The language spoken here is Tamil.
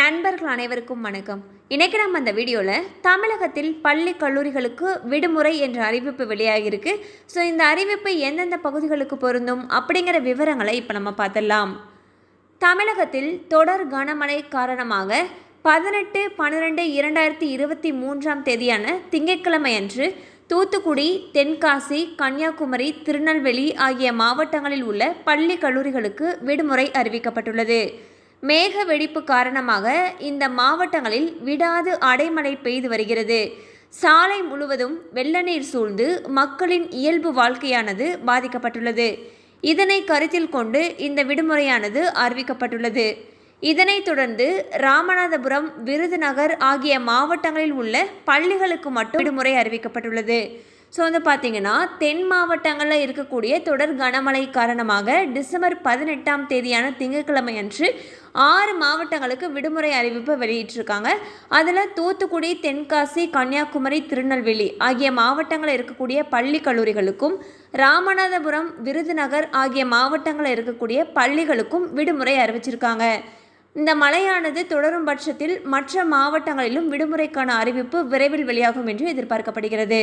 நண்பர்கள் அனைவருக்கும் வணக்கம். இன்றைக்கி நம்ம அந்த வீடியோவில் தமிழகத்தில் பள்ளி கல்லூரிகளுக்கு விடுமுறை என்ற அறிவிப்பு வெளியாகியிருக்கு. ஸோ இந்த அறிவிப்பு எந்தெந்த பகுதிகளுக்கு பொருந்தும் அப்படிங்கிற விவரங்களை இப்போ நம்ம பார்த்துடலாம். தமிழகத்தில் தொடர் கனமழை காரணமாக பதினெட்டு பன்னிரெண்டு இரண்டாயிரத்தி இருபத்தி மூன்றாம் தேதியான திங்கட்கிழமை அன்று தூத்துக்குடி தென்காசி கன்னியாகுமரி திருநெல்வேலி ஆகிய மாவட்டங்களில் உள்ள பள்ளி கல்லூரிகளுக்கு விடுமுறை அறிவிக்கப்பட்டுள்ளது. மேக வெடிப்பு காரணமாக இந்த மாவட்டங்களில் விடாது அடைமழை பெய்து வருகிறது. சாலை முழுவதும் வெள்ள நீர் சூழ்ந்து மக்களின் இயல்பு வாழ்க்கையானது பாதிக்கப்பட்டுள்ளது. இதனை கருத்தில் கொண்டு இந்த விடுமுறையானது அறிவிக்கப்பட்டுள்ளது. இதனைத் தொடர்ந்து ராமநாதபுரம் விருதுநகர் ஆகிய மாவட்டங்களில் உள்ள பள்ளிகளுக்கு மட்டும் விடுமுறை அறிவிக்கப்பட்டுள்ளது. ஸோ வந்து பார்த்திங்கன்னா தென் மாவட்டங்களில் இருக்கக்கூடிய தொடர் கனமழை காரணமாக டிசம்பர் பதினெட்டாம் தேதியான திங்கட்கிழமை அன்று ஆறு மாவட்டங்களுக்கு விடுமுறை அறிவிப்பு வெளியிட்டிருக்காங்க. அதில் தூத்துக்குடி தென்காசி கன்னியாகுமரி திருநெல்வேலி ஆகிய மாவட்டங்களில் இருக்கக்கூடிய பள்ளி கல்லூரிகளுக்கும் ராமநாதபுரம் விருதுநகர் ஆகிய மாவட்டங்களில் இருக்கக்கூடிய பள்ளிகளுக்கும் விடுமுறை அறிவிச்சிருக்காங்க. இந்த மழையானது தொடரும் பட்சத்தில் மற்ற மாவட்டங்களிலும் விடுமுறைக்கான அறிவிப்பு விரைவில் வெளியாகும் என்று எதிர்பார்க்கப்படுகிறது.